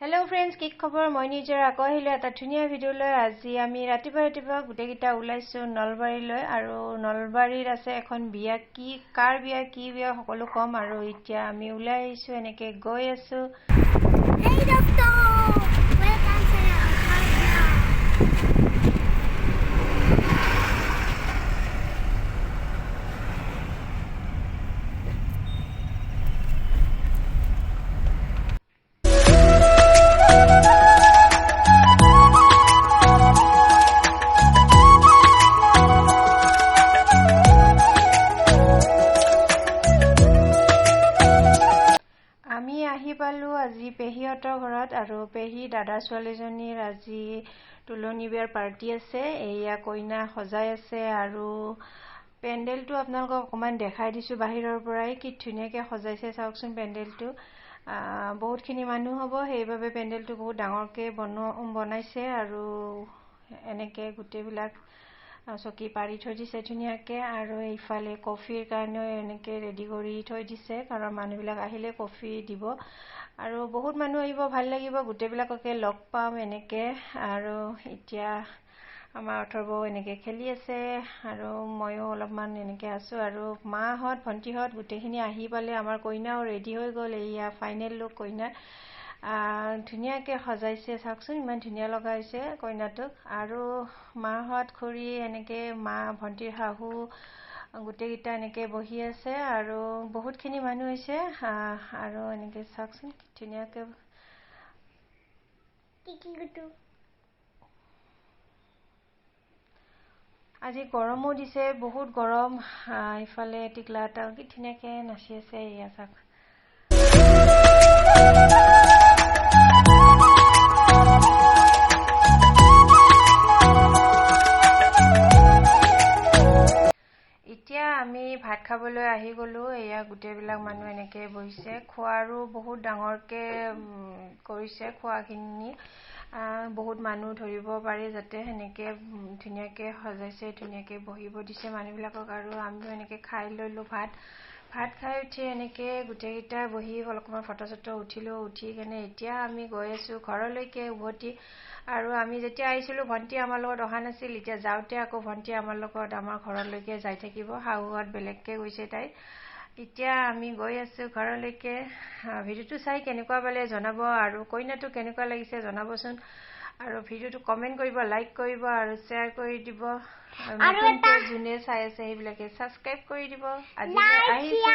Hello friends কি খবৰ মই নিজৰ আকৌ আহিলোঁ এটা ধুনীয়া ভিডিঅ' লৈ আজি আমি ৰাতিপুৱা ৰাতিপুৱা গোটেইকেইটা ওলাইছোঁ নলবাৰীলৈ আৰু নলবাৰীত আছে এখন বিয়া কি কাৰ বিয়া কি বিয়া সকলো ক'ম আৰু এতিয়া আমি ওলাই আহিছোঁ এনেকৈ গৈ আছোঁ পালোঁ আজি পেহীহঁতৰ ঘৰত আৰু পেহী দাদাৰ ছোৱালীজনীৰ আজি তোলনি বিয়াৰ পাৰ্টি আছে এয়া কইনা সজাই আছে আৰু পেণ্ডেলটো আপোনালোকক অকণমান দেখাই দিছোঁ বাহিৰৰ পৰাই কি ধুনীয়াকৈ সজাইছে চাওকচোন পেণ্ডেলটো। বহুতখিনি মানুহ হ'ব সেইবাবে পেণ্ডেলটো বহুত ডাঙৰকৈ বনোৱা বনাইছে আৰু এনেকৈ গোটেইবিলাক চকী পাৰি থৈ দিছে ধুনীয়াকৈ আৰু ইফালে কফিৰ কাৰণেও এনেকৈ ৰেডি কৰি থৈ দিছে কাৰণ মানুহবিলাক আহিলে কফি দিব আৰু বহুত মানুহ আহিব ভাল লাগিব গোটেইবিলাককে লগ পাম এনেকৈ আৰু এতিয়া আমাৰ অথৰ্বও এনেকৈ খেলি আছে আৰু ময়ো অলপমান এনেকৈ আছোঁ আৰু মাহঁত ভণ্টিহঁত গোটেইখিনি আহি পালে আমাৰ কইনাও ৰেডি হৈ গ'ল এয়া ফাইনেল লুক কইনাৰ ধুনীয়াকৈ সজাইছে চাওকচোন ইমান ধুনীয়া লগা হৈছে কইনাটোক। আৰু মাহঁত খুৰী এনেকৈ মা ভণ্টিৰ শাহু গোটেইকেইটা এনেকৈ বহি আছে আৰু বহুতখিনি মানুহ হৈছে। আৰু এনেকৈ চাওকচোন ধুনীয়াকৈ. আজি গৰমো দিছে বহুত গৰম। ইফালে টিকলা এটা কি ধুনীয়াকৈ নাচি আছে এয়া চাওক। আমি ভাত খাবলৈ আহি গ'লোঁ। এয়া গোটেইবিলাক মানুহ এনেকৈ বহিছে। খোৱাৰো বহুত ডাঙৰকৈ কৰিছে খোৱাখিনি। বহুত মানুহ ধৰিব পাৰি যাতে সেনেকৈ ধুনীয়াকৈ সজাইছে ধুনীয়াকৈ বহিব দিছে মানুহবিলাকক। আৰু আমিও এনেকৈ খাই ল'লোঁ ভাত। ভাত খাই উঠি এনেকৈ গোটেইকেইটা বহি অলপমান ফটো চটো উঠিলোঁ উঠি কেনে এতিয়া আমি গৈ আছোঁ ঘৰলৈকে উভতি। আৰু আমি যেতিয়া আহিছিলোঁ ভণ্টি আমাৰ লগত অহা নাছিল। এতিয়া যাওঁতে আকৌ ভণ্টি আমাৰ লগত আমাৰ ঘৰলৈকে যাই থাকিব। শাহুহঁত বেলেগকৈ গৈছে তাই। এতিয়া আমি গৈ আছোঁ ঘৰলৈকে। ভিডিঅ'টো চাই কেনেকুৱা পালে জনাব আৰু কইনাটো কেনেকুৱা লাগিছে জনাবচোন। আৰু ভিডিঅ'টো কমেণ্ট কৰিব লাইক কৰিব আৰু শ্বেয়াৰ কৰি দিব। আৰু যোনে চাই আছে সেইবিলাকে ছাবস্ক্ৰাইব কৰি দিব। Like, আহিছোঁ